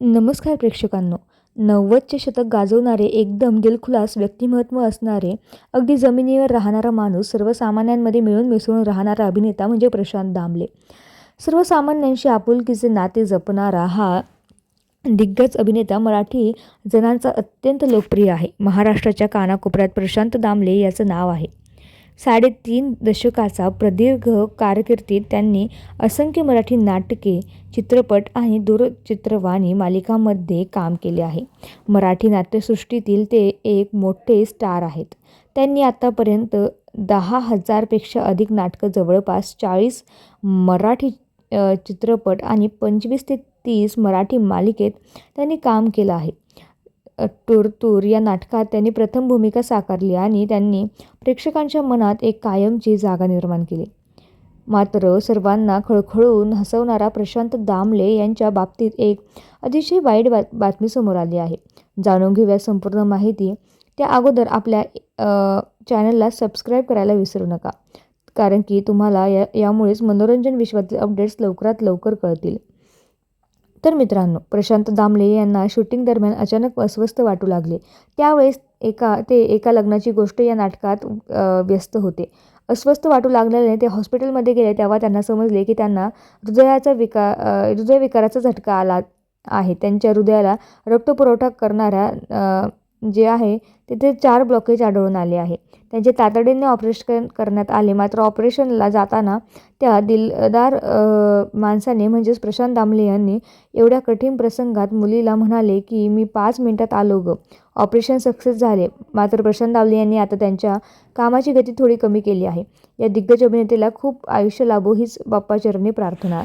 नमस्कार प्रेक्षकांनो. नव्वदचे शतक गाजवणारे एकदम दिलखुलास व्यक्तिमत्व असणारे अगदी जमिनीवर राहणारा माणूस सर्वसामान्यांमध्ये मिळून मिसळून राहणारा अभिनेता म्हणजे प्रशांत दामले. सर्वसामान्यांशी आपुलकीचे नाते जपणारा हा दिग्गज अभिनेता मराठी जणांचा अत्यंत लोकप्रिय आहे. महाराष्ट्राच्या कानाकोपऱ्यात प्रशांत दामले याचं नाव आहे. साडेतीन दशकाचा प्रदीर्घ कारकिर्दीत त्यांनी असंख्य मराठी नाटके चित्रपट आणि दूरचित्रवाणी मालिकांमध्ये काम केले आहे. मराठी नाट्यसृष्टीतील ते एक मोठे स्टार आहेत. त्यांनी आत्तापर्यंत दहा हजारपेक्षा अधिक नाटकं जवळपास चाळीस मराठी चित्रपट आणि पंचवीस ते तीस मराठी मालिकेत त्यांनी काम केलं आहे. अ, टूर या नाटकात त्यांनी प्रथम भूमिका साकारली आणि त्यांनी प्रेक्षकांच्या मनात एक कायमची जागा निर्माण केली. मात्र सर्वांना खळखळून हसवणारा प्रशांत दामले यांच्या बाबतीत एक अतिशय वाईट बात बातमी समोर आली आहे. जाणून घेऊया संपूर्ण माहिती. त्या अगोदर आपल्या चॅनलला सबस्क्राईब करायला विसरू नका. कारण की तुम्हाला या यामुळेच मनोरंजन विश्वातील अपडेट्स लवकरात लवकर कळतील. तर मित्रांनो प्रशांत दामले यांना शूटिंग दरम्यान अचानक अस्वस्थ वाटू लागले. त्यावेळेस एका ते एका लग्नाची गोष्ट या नाटकात व्यस्त होते. अस्वस्थ वाटू लागल्याने ते हॉस्पिटलमध्ये गेले तेव्हा त्यांना समजले की त्यांना हृदयाचा विका हृदयविकाराचा झटका आला आहे. त्यांच्या हृदयाला रक्तपुरवठा करणाऱ्या जे आहे तिथे चार ब्लॉकेज आढळून आले आहे. त्यांचे तातडीने ऑपरेशन करण्यात आले. मात्र ऑपरेशनला जाताना त्या दिलदार माणसाने म्हणजेच प्रशांत दामले यांनी एवढ्या कठीण प्रसंगात मुलीला म्हणाले की मी पाच मिनिटात आलो ग. ऑपरेशन सक्सेस झाले. मात्र प्रशांत दामले यांनी आता त्यांच्या कामाची गती थोडी कमी केली आहे. या दिग्गज अभिनेतेला खूप आयुष्य लाभो हीच बाप्पाचरणी प्रार्थना